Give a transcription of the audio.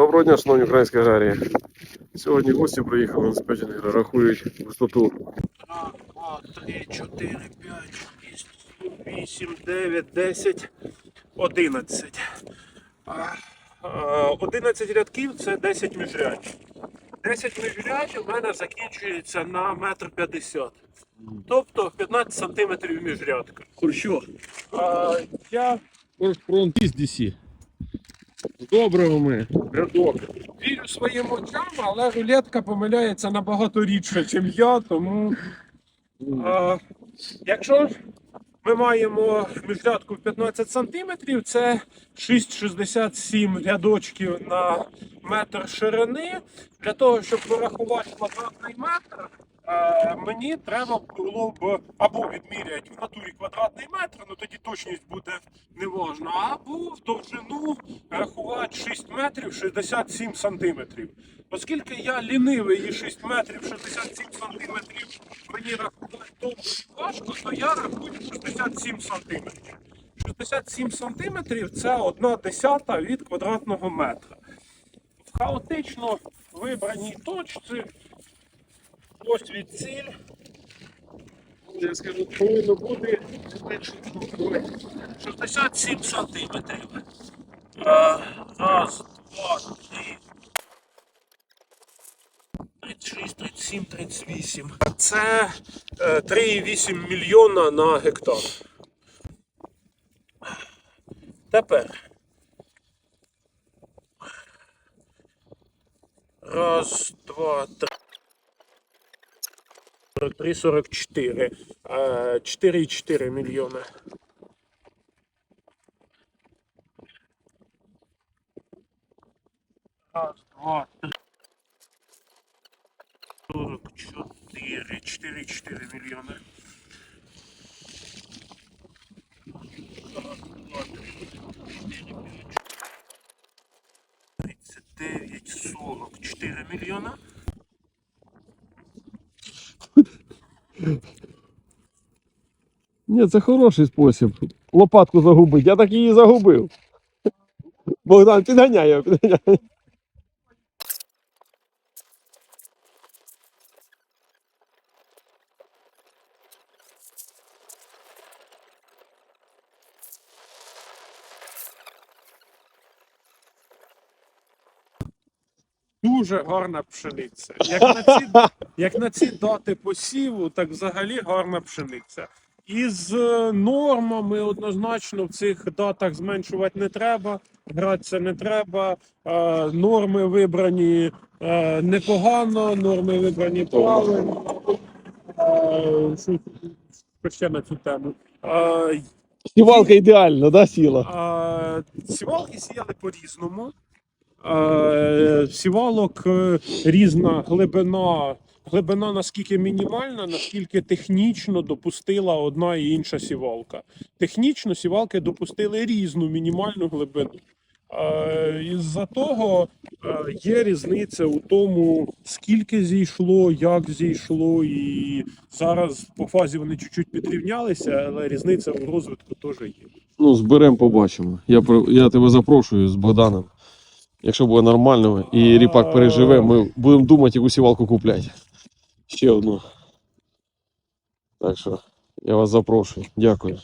Доброго дня, шановні українські аграрії. Сьогодні гості приїхали на спецінги, рахують висоту. Раз, два, три, чотири, п'ять, шість, сім, вісім, дев'ять, десять, одинадцять. А, а, Одинадцять рядків це 10 міжрядь. 10 міжрядь у мене закінчується на метр п'ятдесят. Тобто 15 сантиметрів міжрядка. А, я Фронтіст DC. З добривами, рядок. вірю своїм очам, але рулетка помиляється набагато рідше, ніж я, тому. А, якщо ми маємо міжрядку в 15 см, це 6,67 рядочків на метр ширини. Для того, щоб порахувати квадратний метр, е, мені треба було б або відміряти в натурі квадратний метр, ну тоді точність буде неважна, або в довжину рахувати 6 метрів 67 сантиметрів. Оскільки я лінивий і 6 метрів 67 сантиметрів мені рахувати довго і важко, то я рахую 67 сантиметрів. 67 сантиметрів це одна десята від квадратного метра. В хаотично вибраній точці ось від ціль. Я скажу, повинно бути 67 сантиметрів. Раз, два, три. 36, 37, 38. Це е, 3,8 мільйона на гектар. Тепер. Раз, два, три. 43, 44. Е, 4,4 мільйони. Раз, два, три. 44, 4,4 мільйони. Раз, два, три, чотири, п'ять, 39, 40, 4 мільйона. Ні, це хороший спосіб. Лопатку загубити. Я так її загубив. Богдан, підганяй його, підганяй. Дуже гарна пшениця. Як на ці, як на ці дати посіву, так взагалі гарна пшениця. Із е, нормами однозначно в цих датах зменшувати не треба, гратися не треба. Е, Норми вибрані е, непогано, норми вибрані правильно. Ще на цю тему? Сівалка ідеально, да, сіла? Сівалки сіяли по-різному. А, Сівалок е, різна глибина. Глибина наскільки мінімальна, наскільки технічно допустила одна і інша сівалка. Технічно сівалки допустили різну мінімальну глибину. Е, Із-за того е, є різниця у тому, скільки зійшло, як зійшло, і зараз по фазі вони чуть-чуть підрівнялися, але різниця в розвитку теж є. Ну, зберемо, побачимо. Я, я тебе запрошую з Богданом. Якщо буде нормально і ріпак переживе, ми будемо думати, яку сівалку купляти. Ще одну. Так що я вас запрошую. Дякую.